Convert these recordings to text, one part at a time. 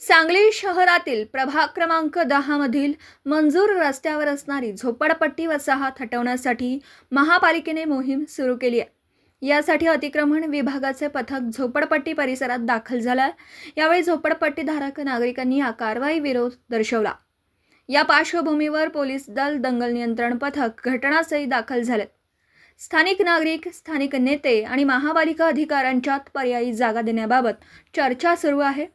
सांगली शहरातील प्रभाग क्रमांक दहामधील मंजूर रस्त्यावर असणारी झोपडपट्टी वसाहत हटवण्यासाठी महापालिकेने मोहीम सुरू केली आहे. यासाठी अतिक्रमण विभागाचे पथक झोपडपट्टी परिसरात दाखल झालं यावेळी झोपडपट्टीधारक नागरिकांनी या कारवाई विरोध दर्शवला. या पार्श्वभूमीवर पोलीस दल दंगल नियंत्रण पथक घटनास्थळी दाखल झाले स्थानिक नागरिक स्थानिक नेते आणि महापालिका अधिकाऱ्यांच्यात पर्यायी जागा देण्याबाबत चर्चा सुरू आहे.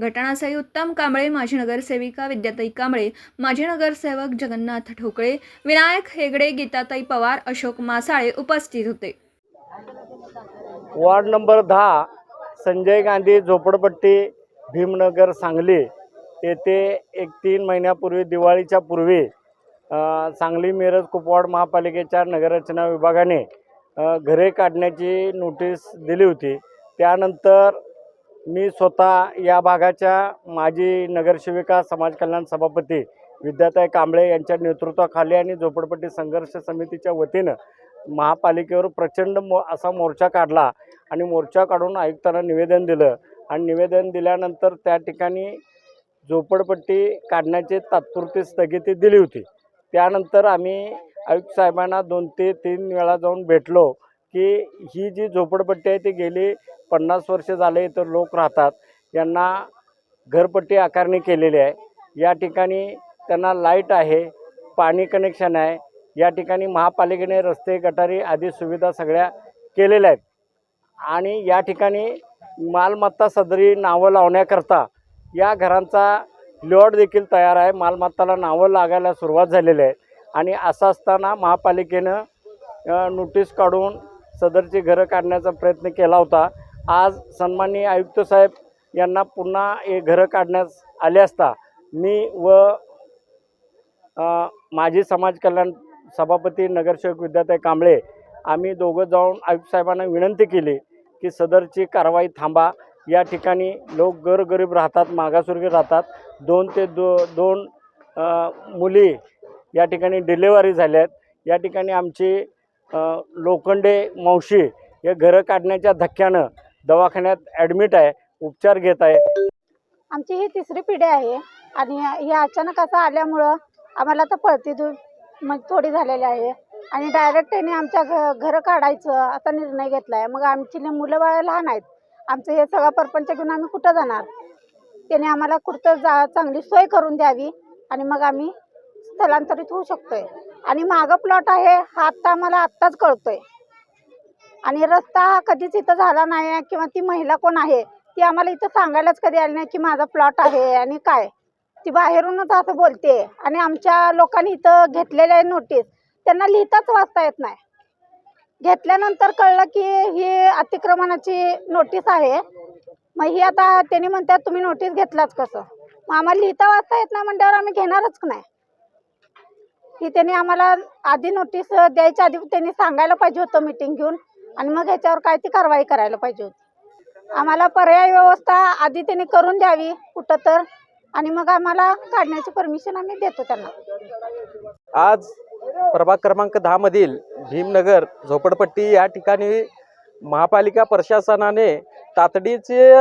घटनास्थळी उत्तम कांबळे माजी नगरसेविका विद्याताई कांबळे माजी नगरसेवक जगन्नाथ ठोकळे विनायक हेगडे गीताताई पवार अशोक मासाळे उपस्थित होते. वॉर्ड नंबर दहा संजय गांधी झोपडपट्टी भीमनगर सांगली. येथे एक तीन महिन्यापूर्वी दिवाळीच्या पूर्वी सांगली मिरज कुपवाड महापालिकेच्या नगररचना विभागाने घरे काढण्याची नोटीस दिली होती. त्यानंतर मी स्वतः या भागाच्या माजी नगरसेविका समाज कल्याण सभापती विद्याताई कांबळे यांच्या नेतृत्वाखाली आणि झोपडपट्टी संघर्ष समितीच्या वतीनं महापालिकेवर प्रचंड मो असा मोर्चा काढला आणि मोर्चा काढून आयुक्तांना निवेदन दिलं. आणि निवेदन दिल्यानंतर त्या ठिकाणी झोपडपट्टी काढण्याची तात्पुरती स्थगिती दिली होती. त्यानंतर आम्ही आयुक्त साहेबांना दोन ते तीन वेळा जाऊन भेटलो. की ही जी झोपडपट्टी आहे ती गेली पन्नास वर्ष झाले तर लोक राहतात. यांना घरपट्टी आकारणी केलेली आहे. या ठिकाणी त्यांना लाइट आहे पाणी कनेक्शन आहे. या ठिकाणी महापालिकेने रस्ते गटारी आदी सुविधा सगळ्या केलेल्या आहेत. आणि या ठिकाणी मालमत्ता सदरी नावं लावण्याकरता या घरांचा लेआउट देखील तयार आहे. मालमत्ताला नावं लागायला सुरुवात झालेली आहे. आणि असं असताना महापालिकेनं नोटीस काढून सदरची घरं काढण्याचा प्रयत्न केला होता. आज सन्माननीय आयुक्त साहेब यांना पुन्हा हे घरं काढण्यास आले असता मी व माजी समाज कल्याण सभापती नगरसेवक विद्याताई कांबळे आम्ही दोघं जाऊन आयुक्त साहेबांना विनंती केली की सदरची कारवाई थांबा. या ठिकाणी लोक गरगरीब राहतात मागासवर्गीय राहतात. दोन ते दो दोन मुली या ठिकाणी डिलेवरी झाल्या आहेत या ठिकाणी आमची लोखंडे मावशी हे घरं काढण्याच्या धक्क्यानं दवाखान्यात ॲडमिट आहे उपचार घेत आहे. आमची ही तिसरी पिढी आहे आणि हे अचानक असं आल्यामुळं आम्हाला तर पळती दूर म्हणजे थोडी झालेली आहे. आणि डायरेक्ट त्याने आमच्या घ घरं काढायचं असा निर्णय घेतला आहे मग आमची मुलं बाळ लहान आहेत आमचं हे सगळं परपंच घेऊन आम्ही कुठं जाणार? त्याने आम्हाला कुठं जा चांगली सोय करून द्यावी आणि मग आम्ही स्थलांतरित होऊ शकतोय. आणि मागं प्लॉट आहे हा आत्ता आम्हाला आत्ताच कळतोय. आणि रस्ता हा कधीच इथं झाला नाही आहे किंवा ती महिला कोण आहे ती आम्हाला इथं सांगायलाच कधी आली नाही की माझा प्लॉट आहे आणि काय. ती बाहेरूनच असं बोलते आणि आमच्या लोकांनी इथं घेतलेले आहे नोटीस त्यांना लिहिताच वाचता येत नाही. घेतल्यानंतर कळलं की ही अतिक्रमणाची नोटीस आहे. मग ही आता त्यांनी म्हणतात तुम्ही नोटीस घेतलाच कसं? मग आम्हाला लिहिता वाचता येत नाही म्हणल्यावर आम्ही घेणारच नाही. की त्यांनी आम्हाला आधी नोटीस द्यायच्या आधी त्यांनी सांगायला पाहिजे होतं मिटिंग घेऊन. आणि मग ह्याच्यावर काय ती कारवाई करायला पाहिजे होती. आम्हाला पर्याय व्यवस्था आधी त्यांनी करून द्यावी कुठं तर. आणि मग आम्हाला काढण्याची परमिशन आम्ही देतो त्यांना. आज प्रभाग क्रमांक दहा मधील भीमनगर झोपडपट्टी या ठिकाणी महापालिका प्रशासनाने तातडीचे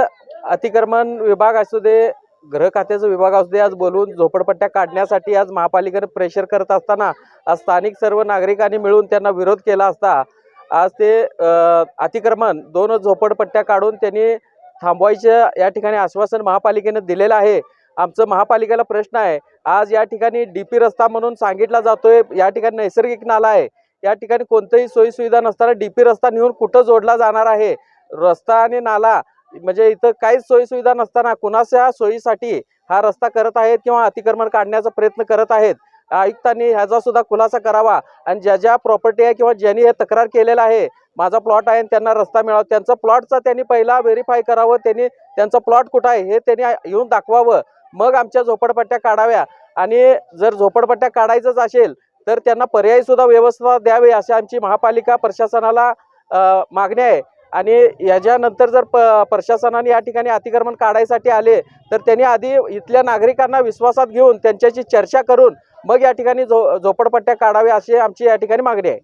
अतिक्रमण विभाग असू दे गृह खात्याचा विभाग असू दे आज बोलवून झोपडपट्ट्या काढण्यासाठी आज महापालिकेने प्रेशर करत असताना आज स्थानिक सर्व नागरिकांनी मिळून त्यांना विरोध केला असता आज ते अतिक्रमण दोन झोपडपट्ट्या काढून त्यांनी थांबवायचं या ठिकाणी आश्वासन महापालिकेनं दिलेलं आहे. आमचं महापालिकेला प्रश्न आहे आज या ठिकाणी डीपी रस्ता म्हणून सांगितला जातोय या ठिकाणी नैसर्गिक नाला आहे या ठिकाणी कोणतंही सोयीसुविधा नसताना नसताना डीपी रस्ता नेऊन कुठं जोडला जाणार आहे? रस्ता आणि नाला म्हणजे इथं काहीच सोयीसुविधा नसताना कुणाच्या सोयीसाठी हा रस्ता करत आहेत किंवा अतिक्रमण काढण्याचा प्रयत्न करत आहेत? आयुक्तांनी ह्याचा सुद्धा खुलासा करावा आणि ज्या ज्या प्रॉपर्टी आहे किंवा ज्यांनी हे तक्रार केलेला आहे माझा प्लॉट आहे आणि त्यांना रस्ता मिळावा. त्यांचा प्लॉटचा त्यांनी पहिला व्हेरीफाय करावं त्यांनी त्यांचा प्लॉट कुठं आहे हे त्यांनी येऊन दाखवावं. मग आमच्या झोपडपट्ट्या काढाव्या. आणि जर झोपडपट्ट्या काढायचंच असेल तर त्यांना पर्यायी सुद्धा व्यवस्था द्यावी अशी आमची महापालिका प्रशासनाला मागणी आहे. आणि याच्यानंतर जर प प्रशासनाने या ठिकाणी अतिक्रमण काढायसाठी आले तर त्यांनी आधी इथल्या नागरिकांना विश्वासात घेऊन त्यांच्याशी चर्चा करून मग या ठिकाणी झो झोपडपट्ट्या काढाव्या अशी आमची या ठिकाणी मागणी आहे.